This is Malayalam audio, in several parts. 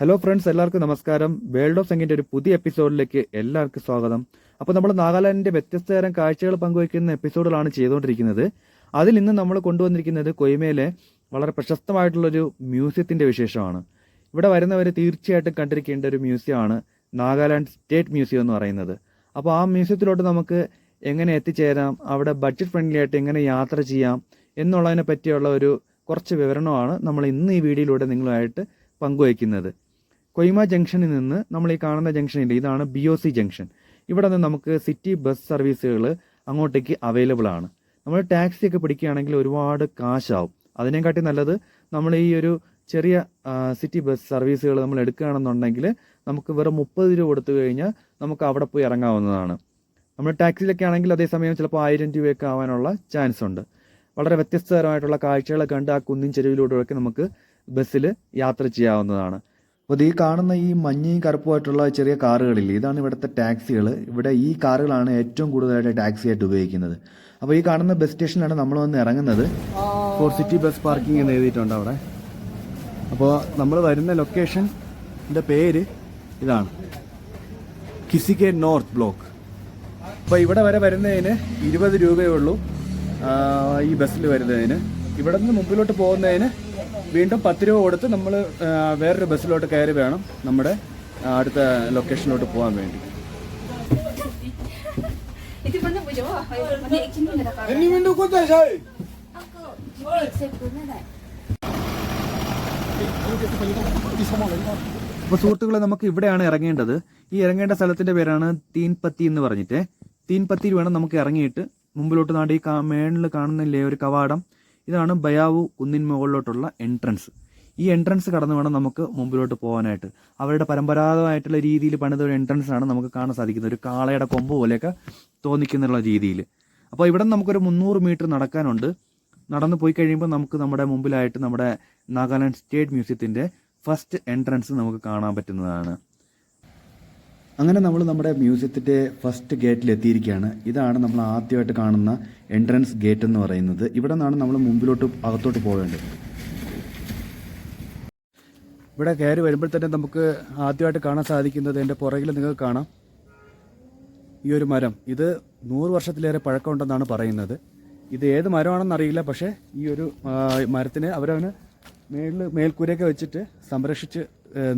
ഹലോ ഫ്രണ്ട്സ് എല്ലാവർക്കും നമസ്കാരം. വേൾഡ് ഓഫ് സംഗീന്റെ ഒരു പുതിയ എപ്പിസോഡിലേക്ക് എല്ലാവർക്കും സ്വാഗതം. അപ്പോൾ നമ്മൾ നാഗാലാൻഡിന്റെ വ്യത്യസ്ത തരം കാഴ്ചകൾ പങ്കുവയ്ക്കുന്ന എപ്പിസോഡുകളാണ് ചെയ്തുകൊണ്ടിരിക്കുന്നത്. അതിൽ ഇന്ന് നമ്മൾ കൊണ്ടുവന്നിരിക്കുന്നത് കൊയ്മയിലെ വളരെ പ്രശസ്തമായിട്ടുള്ളൊരു മ്യൂസിയത്തിന്റെ വിശേഷമാണ്. ഇവിടെ വരുന്നവർ തീർച്ചയായിട്ടും കണ്ടിരിക്കേണ്ട ഒരു മ്യൂസിയമാണ് നാഗാലാൻഡ് സ്റ്റേറ്റ് മ്യൂസിയം എന്ന് പറയുന്നത്. അപ്പോൾ ആ മ്യൂസിയത്തിലോട്ട് നമുക്ക് എങ്ങനെ എത്തിച്ചേരാം അവിടെ ബഡ്ജറ്റ് ഫ്രണ്ട്ലി ആയിട്ട് എങ്ങനെ യാത്ര ചെയ്യാം എന്നുള്ളതിനെ പറ്റിയുള്ള ഒരു കുറച്ച് വിവരണമാണ് നമ്മൾ ഇന്ന് ഈ വീഡിയോയിലൂടെ നിങ്ങളുമായിട്ട് പങ്കുവയ്ക്കുന്നത്. കൊയ്മ ജംഗ്ഷനിൽ നിന്ന് നമ്മൾ ഈ കാണുന്ന ജംഗ്ഷനിൽ ഇതാണ് ബി ഒ സി ജംഗ്ഷൻ. ഇവിടെ നിന്ന് നമുക്ക് സിറ്റി ബസ് സർവീസുകൾ അങ്ങോട്ടേക്ക് അവൈലബിൾ ആണ്. നമ്മൾ ടാക്സി ഒക്കെ പിടിക്കുകയാണെങ്കിൽ ഒരുപാട് കാശാവും. അതിനെക്കാട്ടി നല്ലത് നമ്മൾ ഈ ഒരു ചെറിയ സിറ്റി ബസ് സർവീസുകൾ നമ്മൾ എടുക്കുകയാണെന്നുണ്ടെങ്കിൽ നമുക്ക് വെറും മുപ്പത് രൂപ കൊടുത്തു കഴിഞ്ഞാൽ നമുക്ക് അവിടെ പോയി ഇറങ്ങാവുന്നതാണ്. നമ്മൾ ടാക്സിയിലൊക്കെ ആണെങ്കിൽ അതേസമയം ചിലപ്പോൾ ആയിരം രൂപയൊക്കെ ആവാനുള്ള ചാൻസ് ഉണ്ട്. വളരെ വ്യത്യസ്തതരമായിട്ടുള്ള കാഴ്ചകളൊക്കെ കണ്ട് ആ കുന്നിൻ ചെരുവിലൂടെയൊക്കെ നമുക്ക് ബസ്സിൽ യാത്ര ചെയ്യാവുന്നതാണ്. അപ്പോൾ ഈ കാണുന്ന ഈ മഞ്ഞയും കറുപ്പുമായിട്ടുള്ള ചെറിയ കാറുകളില്ലേ ഇതാണ് ഇവിടുത്തെ ടാക്സികൾ ഇവിടെ ഈ കാറുകളാണ് ഏറ്റവും കൂടുതലായിട്ട് ടാക്സിയായിട്ട് ഉപയോഗിക്കുന്നത്. അപ്പോൾ ഈ കാണുന്ന ബസ് സ്റ്റേഷനിലാണ് നമ്മൾ വന്ന് ഇറങ്ങുന്നത്. ഫോർ സിറ്റി ബസ് പാർക്കിംഗ് എന്ന് എഴുതിയിട്ടുണ്ട് അവിടെ. അപ്പോൾ നമ്മൾ വരുന്ന ലൊക്കേഷന്റെ പേര് ഇതാണ്. കിസിക്കെ നോർത്ത് ബ്ലോക്ക് അപ്പോൾ ഇവിടെ വരെ വരുന്നതിന് ഇരുപത് രൂപയേ ഉള്ളൂ ഈ ബസ്സിൽ വരുന്നതിന്. ഇവിടെ നിന്ന് മുമ്പിലോട്ട് പോകുന്നതിന് വീണ്ടും പത്ത് രൂപ കൊടുത്ത് നമ്മൾ വേറൊരു ബസ്സിലോട്ട് കയറി വേണം നമ്മുടെ അടുത്ത ലൊക്കേഷനിലോട്ട് പോകാൻ വേണ്ടി. അപ്പൊ സുഹൃത്തുക്കളെ നമുക്ക് ഇവിടെയാണ് ഇറങ്ങേണ്ടത്. ഈ ഇറങ്ങേണ്ട സ്ഥലത്തിന്റെ പേരാണ് തീൻപത്തി എന്ന് പറഞ്ഞിട്ട്. തീൻപത്തിയിൽ വേണം നമുക്ക് ഇറങ്ങിയിട്ട്. മുമ്പിലോട്ട് നാട് ഈ മേളിൽ കാണുന്നില്ലേ ഒരു കവാടം. ഇതാണ് ബയാവു കുന്നിൻ മുകളിലോട്ടുള്ള എൻട്രൻസ് ഈ എൻട്രൻസ് കടന്നു വേണം നമുക്ക് മുമ്പിലോട്ട് പോകാനായിട്ട്. അവരുടെ പരമ്പരാഗതമായിട്ടുള്ള രീതിയിൽ പണിത ഒരു എൻട്രൻസാണ് നമുക്ക് കാണാൻ സാധിക്കുന്നത്. ഒരു കാളയുടെ കൊമ്പ് പോലെയൊക്കെ തോന്നിക്കുന്നുള്ള രീതിയിൽ. അപ്പോൾ ഇവിടെ നമുക്കൊരു മുന്നൂറ് മീറ്റർ നടക്കാനുണ്ട്. നടന്നു പോയി കഴിയുമ്പോൾ നമുക്ക് നമ്മുടെ മുമ്പിലായിട്ട് നമ്മുടെ നാഗാലാൻഡ് സ്റ്റേറ്റ് മ്യൂസിയത്തിന്റെ ഫസ്റ്റ് എൻട്രൻസ് നമുക്ക് കാണാൻ പറ്റുന്നതാണ്. അങ്ങനെ നമ്മൾ നമ്മുടെ മ്യൂസിയത്തിന്റെ ഫസ്റ്റ് ഗേറ്റിൽ എത്തിയിരിക്കുകയാണ്. ഇതാണ് നമ്മൾ ആദ്യമായിട്ട് കാണുന്ന എൻട്രൻസ് ഗേറ്റ് എന്ന് പറയുന്നത്. ഇവിടെ നിന്നാണ് നമ്മൾ മുമ്പിലോട്ട് അകത്തോട്ട് പോകേണ്ടത് ഇവിടെ കയറി വരുമ്പോൾ തന്നെ നമുക്ക് ആദ്യമായിട്ട് കാണാൻ സാധിക്കുന്നത് എന്റെ പുറകിൽ നിങ്ങൾക്ക് കാണാം. ഈ ഒരു മരം. ഇത് നൂറ് വർഷത്തിലേറെ പഴക്കമുണ്ടെന്നാണ് പറയുന്നത്. ഇത് ഏത് മരമാണെന്ന് അറിയില്ല പക്ഷേ ഈ ഒരു മരത്തിനെ മരത്തിന് അവരവന് മേളിൽ മേൽക്കൂരയൊക്കെ വെച്ചിട്ട് സംരക്ഷിച്ച്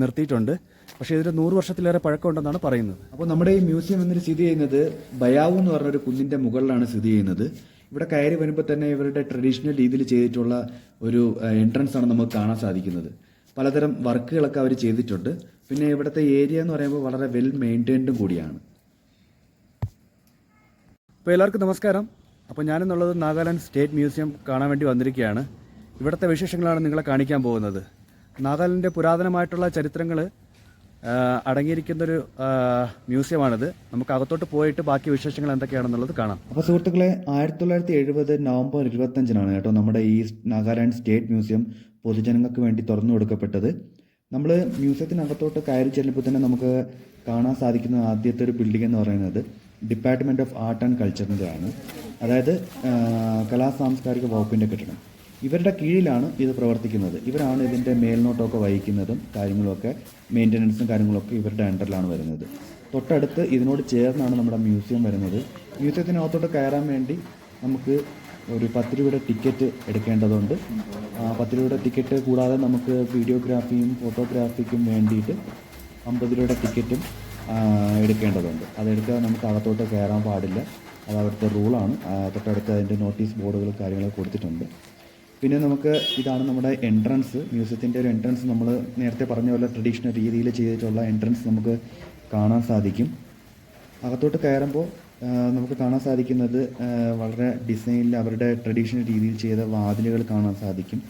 നിർത്തിയിട്ടുണ്ട്. പക്ഷേ ഇതിന് നൂറ് വർഷത്തിലേറെ പഴക്കമുണ്ടെന്നാണ് പറയുന്നത്. അപ്പോൾ നമ്മുടെ ഈ മ്യൂസിയം എന്നൊരു സ്ഥിതി ചെയ്യുന്നത് ബയാവു എന്ന് പറഞ്ഞ ഒരു കുന്നിന്റെ മുകളിലാണ് സ്ഥിതി ചെയ്യുന്നത്. ഇവിടെ കയറി വരുമ്പോൾ തന്നെ ഇവരുടെ ട്രഡീഷണൽ രീതിയിൽ ചെയ്തിട്ടുള്ള ഒരു എൻട്രൻസ് ആണ് നമുക്ക് കാണാൻ സാധിക്കുന്നത്. പലതരം വർക്കുകളൊക്കെ അവർ ചെയ്തിട്ടുണ്ട്. പിന്നെ ഇവിടുത്തെ ഏരിയ എന്ന് പറയുമ്പോൾ വളരെ വെൽ മെയിന്റൈൻഡും കൂടിയാണ്. അപ്പോൾ എല്ലാവർക്കും നമസ്കാരം. അപ്പോൾ ഞാനെന്നുള്ളത് നാഗാലാൻഡ് സ്റ്റേറ്റ് മ്യൂസിയം കാണാൻ വേണ്ടി വന്നിരിക്കുകയാണ്. ഇവിടുത്തെ വിശേഷങ്ങളാണ് നിങ്ങളെ കാണിക്കാൻ പോകുന്നത്. നാഗാലാൻഡിന്റെ പുരാതനമായിട്ടുള്ള ചരിത്രങ്ങൾ അടങ്ങിയിരിക്കുന്നൊരു ഒരു മ്യൂസിയമാണിത്. നമുക്ക് അകത്തോട്ട് പോയിട്ട് ബാക്കി വിശേഷങ്ങൾ എന്തൊക്കെയാണെന്നുള്ളത് കാണാം. അപ്പോൾ സുഹൃത്തുക്കളെ ആയിരത്തി തൊള്ളായിരത്തി എഴുപത് നവംബർ ഇരുപത്തഞ്ചിനാണ് കേട്ടോ നമ്മുടെ ഈ നാഗാലാൻഡ് സ്റ്റേറ്റ് മ്യൂസിയം പൊതുജനങ്ങൾക്ക് വേണ്ടി തുറന്നു കൊടുക്കപ്പെട്ടത്. നമ്മൾ മ്യൂസിയത്തിനകത്തോട്ട് കയറി ചെല്ലുമ്പോൾ തന്നെ നമുക്ക് കാണാൻ സാധിക്കുന്ന ആദ്യത്തെ ഒരു ബിൽഡിംഗ് എന്ന് പറയുന്നത് ഡിപ്പാർട്ട്മെന്റ് ഓഫ് ആർട്ട് ആൻഡ് കൾച്ചറിന്റെ ആണ് അതായത് കലാ സാംസ്കാരിക വകുപ്പിന്റെ കെട്ടിടം. ഇവരുടെ കീഴിലാണ് ഇത് പ്രവർത്തിക്കുന്നത്. ഇവരാണ് ഇതിന്റെ മേൽനോട്ടമൊക്കെ വഹിക്കുന്നതും കാര്യങ്ങളൊക്കെ മെയിന്റനൻസും കാര്യങ്ങളൊക്കെ ഇവരുടെ അണ്ടറിലാണ് വരുന്നത്. തൊട്ടടുത്ത് ഇതിനോട് ചേർന്നാണ് നമ്മുടെ മ്യൂസിയം വരുന്നത്. മ്യൂസിയത്തിനകത്തോട്ട് കയറാൻ വേണ്ടി നമുക്ക് ഒരു പത്ത് രൂപയുടെ ടിക്കറ്റ് എടുക്കേണ്ടതുണ്ട്. പത്ത് രൂപയുടെ ടിക്കറ്റ് കൂടാതെ നമുക്ക് വീഡിയോഗ്രാഫിയും ഫോട്ടോഗ്രാഫിക്കും വേണ്ടിയിട്ട് അമ്പത് രൂപയുടെ ടിക്കറ്റും എടുക്കേണ്ടതുണ്ട്. അതെടുക്കാതെ നമുക്ക് അകത്തോട്ട് കയറാൻ പാടില്ല. അത് അവിടുത്തെ റൂളാണ്. തൊട്ടടുത്ത് അതിന്റെ നോട്ടീസ് ബോർഡുകൾ കാര്യങ്ങളൊക്കെ കൊടുത്തിട്ടുണ്ട്. പിന്നെ നമുക്ക് ഇതാണ് നമ്മുടെ എൻട്രൻസ് മ്യൂസിയത്തിന്റെ ഒരു എൻട്രൻസ് നമ്മൾ നേരത്തെ പറഞ്ഞ പോലെ ട്രഡീഷണൽ രീതിയിൽ ചെയ്തിട്ടുള്ള എൻട്രൻസ് നമുക്ക് കാണാൻ സാധിക്കും. അകത്തോട്ട് കയറുമ്പോൾ നമുക്ക് കാണാൻ സാധിക്കുന്നത് വളരെ ഡിസൈനിൽ അവരുടെ ട്രഡീഷണൽ രീതിയിൽ ചെയ്ത വാതിലുകൾ കാണാൻ സാധിക്കും.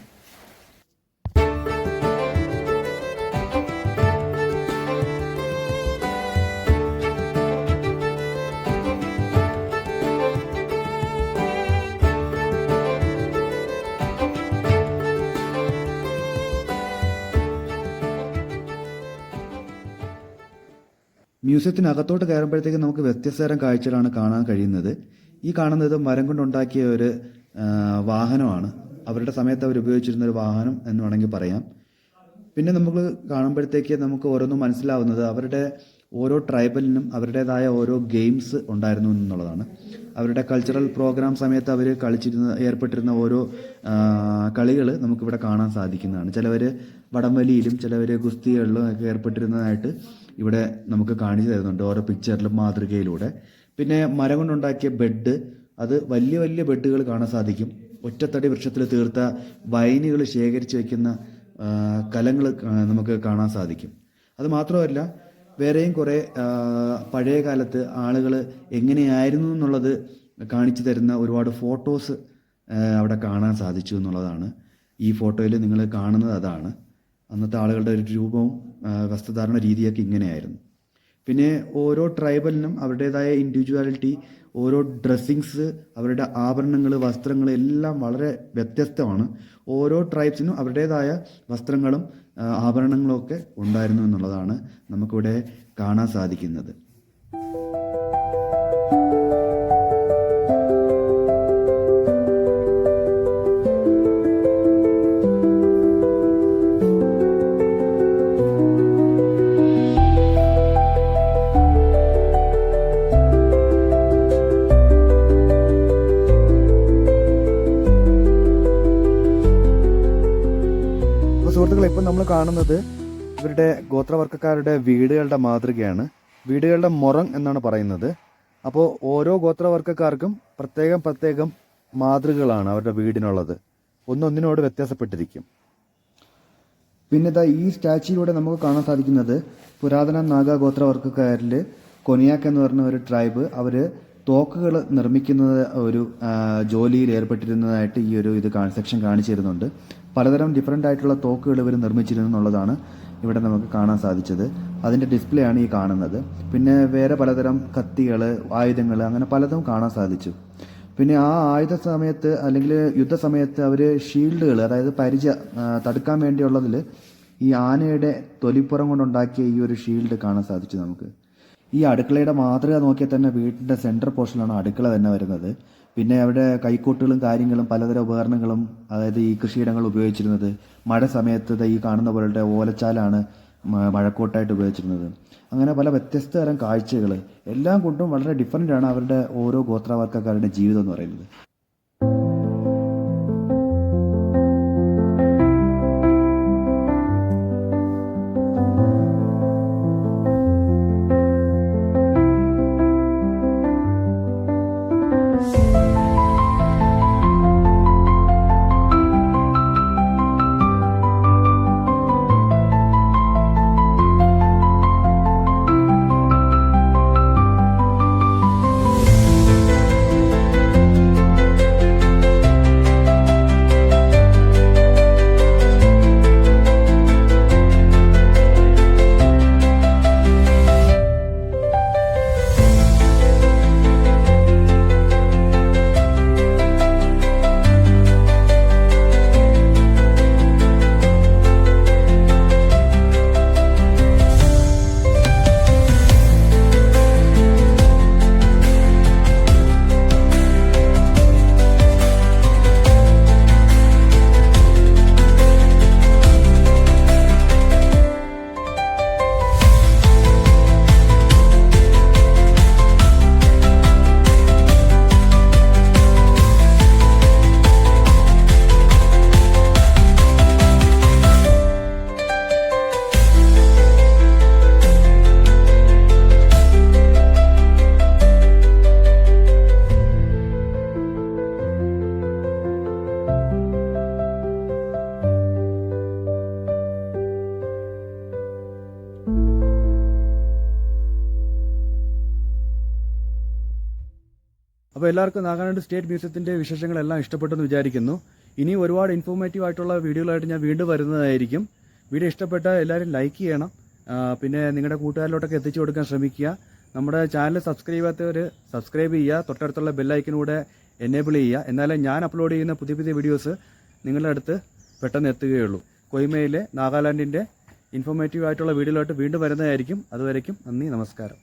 മ്യൂസിയത്തിനകത്തോട്ട് കയറുമ്പോഴത്തേക്ക് നമുക്ക് വ്യത്യസ്ത തരം കാഴ്ചകളാണ് കാണാൻ കഴിയുന്നത്. ഈ കാണുന്നത് മരം കൊണ്ടുണ്ടാക്കിയ ഒരു വാഹനമാണ്. അവരുടെ സമയത്ത് അവർ ഉപയോഗിച്ചിരുന്ന ഒരു വാഹനം എന്ന് വേണമെങ്കിൽ പറയാം. പിന്നെ നമുക്ക് കാണുമ്പോഴത്തേക്ക് നമുക്ക് ഓരോന്നും മനസ്സിലാവുന്നത് അവരുടെ ഓരോ ട്രൈബലിനും അവരുടേതായ ഓരോ ഗെയിംസ് ഉണ്ടായിരുന്നു എന്നുള്ളതാണ്. അവരുടെ കൾച്ചറൽ പ്രോഗ്രാം സമയത്ത് അവർ കളിച്ചിരുന്ന ഏർപ്പെട്ടിരുന്ന ഓരോ കളികൾ നമുക്കിവിടെ കാണാൻ സാധിക്കുന്നതാണ്. ചിലവർ വടംവലിയിലും ചിലവർ ഗുസ്തികളിലും ഒക്കെ ഏർപ്പെട്ടിരുന്നതായിട്ട് ഇവിടെ നമുക്ക് കാണിച്ചു തരുന്നുണ്ട് ഓരോ പിക്ചറിലും മാതൃകയിലൂടെ. പിന്നെ മരം കൊണ്ടുണ്ടാക്കിയ ബെഡ് അത് വലിയ വലിയ ബെഡുകൾ കാണാൻ സാധിക്കും. ഒറ്റത്തടി വൃക്ഷത്തിൽ തീർത്ത വൈനുകൾ ശേഖരിച്ച് വയ്ക്കുന്ന കലങ്ങൾ നമുക്ക് കാണാൻ സാധിക്കും. അത് മാത്രമല്ല വേറെയും കുറേ പഴയ കാലത്ത് ആളുകൾ എങ്ങനെയായിരുന്നു എന്നുള്ളത് കാണിച്ചു തരുന്ന ഒരുപാട് ഫോട്ടോസ് അവിടെ കാണാൻ സാധിച്ചു എന്നുള്ളതാണ്. ഈ ഫോട്ടോയിൽ നിങ്ങൾ കാണുന്നത് അതാണ്. അന്നത്തെ ആളുകളുടെ ഒരു രൂപവും വസ്ത്രധാരണ രീതിയൊക്കെ ഇങ്ങനെയായിരുന്നു. പിന്നെ ഓരോ ട്രൈബലിനും അവരുടേതായ ഇൻഡിവിജ്വാലിറ്റി ഓരോ ഡ്രസ്സിങ്സ് അവരുടെ ആഭരണങ്ങൾ വസ്ത്രങ്ങൾ എല്ലാം വളരെ വ്യത്യസ്തമാണ്. ഓരോ ട്രൈബ്സിനും അവരുടേതായ വസ്ത്രങ്ങളും ആഭരണങ്ങളും ഒക്കെ ഉണ്ടായിരുന്നു എന്നുള്ളതാണ് നമുക്കിവിടെ കാണാൻ സാധിക്കുന്നത്. കാണുന്നത് ഇവരുടെ ഗോത്രവർഗക്കാരുടെ വീടുകളുടെ മാതൃകയാണ്. വീടുകളുടെ മുറം എന്നാണ് പറയുന്നത്. അപ്പോൾ ഓരോ ഗോത്രവർഗക്കാർക്കും പ്രത്യേകം പ്രത്യേകം മാതൃകകളാണ് അവരുടെ വീടിനുള്ളത്. ഒന്നൊന്നിനോട് വ്യത്യാസപ്പെട്ടിരിക്കും. പിന്നെ ഇതാ ഈ സ്റ്റാച്യൂയിലൂടെ നമുക്ക് കാണാൻ സാധിക്കുന്നത് പുരാതന നാഗ ഗോത്രവർഗക്കാരിൽ കൊനിയാക്ക് എന്ന് പറഞ്ഞ ഒരു ട്രൈബ് അവർ തോക്കുകൾ നിർമ്മിക്കുന്നത് ഒരു ജോലിയിൽ ഏർപ്പെട്ടിരുന്നതായിട്ട് ഈ ഒരു ഇത് സെക്ഷൻ കാണിച്ചു തരുന്നുണ്ട്. പലതരം ഡിഫറെന്റ് ആയിട്ടുള്ള തോക്കുകൾ ഇവർ നിർമ്മിച്ചിരുന്നു എന്നുള്ളതാണ് ഇവിടെ നമുക്ക് കാണാൻ സാധിച്ചത്. അതിന്റെ ഡിസ്പ്ലേ ആണ് ഈ കാണുന്നത്. പിന്നെ വേറെ പലതരം കത്തികൾ ആയുധങ്ങൾ അങ്ങനെ പലതും കാണാൻ സാധിച്ചു. പിന്നെ ആ ആയുധ സമയത്ത് അല്ലെങ്കിൽ യുദ്ധ യുദ്ധസമയത്ത് അവർ ഷീൽഡുകൾ അതായത് പരിച ആ, തടുക്കാൻ വേണ്ടിയുള്ളതിൽ ഈ ആനയുടെ തൊലിപ്പുറം കൊണ്ടുണ്ടാക്കിയ ഈ ഒരു ഷീൽഡ് കാണാൻ സാധിച്ചു നമുക്ക്. ഈ അടുക്കളയുടെ മാതൃക നോക്കിയാൽ തന്നെ വീട്ടിന്റെ സെന്റർ പോർഷനിലാണ് അടുക്കള തന്നെ വരുന്നത്. പിന്നെ അവിടെ കൈക്കോട്ടുകളും കാര്യങ്ങളും പലതരം ഉപകരണങ്ങളും അതായത് ഈ കൃഷിയിടങ്ങൾ ഉപയോഗിച്ചിരുന്നത്. മഴ സമയത്ത് ഈ കാണുന്ന പോലത്തെ ഓലച്ചാലാണ് മഴക്കോട്ടായിട്ട് ഉപയോഗിച്ചിരുന്നത്. അങ്ങനെ പല വ്യത്യസ്ത തരം കാഴ്ചകൾ എല്ലാം കൊണ്ടും വളരെ ഡിഫറന്റ് ആണ് അവരുടെ ഓരോ ഗോത്രവർഗക്കാരുടെ ജീവിതം എന്ന് പറയുന്നത്. അപ്പോൾ എല്ലാവർക്കും നാഗാലാൻഡ് സ്റ്റേറ്റ് മ്യൂസിയത്തിന്റെ വിശേഷങ്ങളെല്ലാം ഇഷ്ടപ്പെട്ടെന്ന് വിചാരിക്കുന്നു. ഇനി ഒരുപാട് ഇൻഫോർമേറ്റീവ് ആയിട്ടുള്ള വീഡിയോകളായിട്ട് ഞാൻ വീണ്ടും വരുന്നതായിരിക്കും. വീഡിയോ ഇഷ്ടപ്പെട്ട എല്ലാവരും ലൈക്ക് ചെയ്യണം. പിന്നെ നിങ്ങളുടെ കൂട്ടുകാരിലോട്ടൊക്കെ എത്തിച്ചു കൊടുക്കാൻ ശ്രമിക്കുക. നമ്മുടെ ചാനൽ സബ്സ്ക്രൈബ് ചെയ്യാത്തവർ സബ്സ്ക്രൈബ് ചെയ്യുക. തൊട്ടടുത്തുള്ള ബെല്ലൈക്കനൂടെ എനേബിൾ ചെയ്യുക. എന്നാലേ ഞാൻ അപ്ലോഡ് ചെയ്യുന്ന പുതിയ പുതിയ വീഡിയോസ് നിങ്ങളുടെ അടുത്ത് പെട്ടെന്ന് എത്തുകയുള്ളൂ. കൊയ്മയിലെ നാഗാലാൻഡിന്റെ ഇൻഫോർമേറ്റീവ് ആയിട്ടുള്ള വീഡിയോയിലോട്ട് വീണ്ടും വരുന്നതായിരിക്കും. അതുവരയ്ക്കും നന്ദി നമസ്കാരം.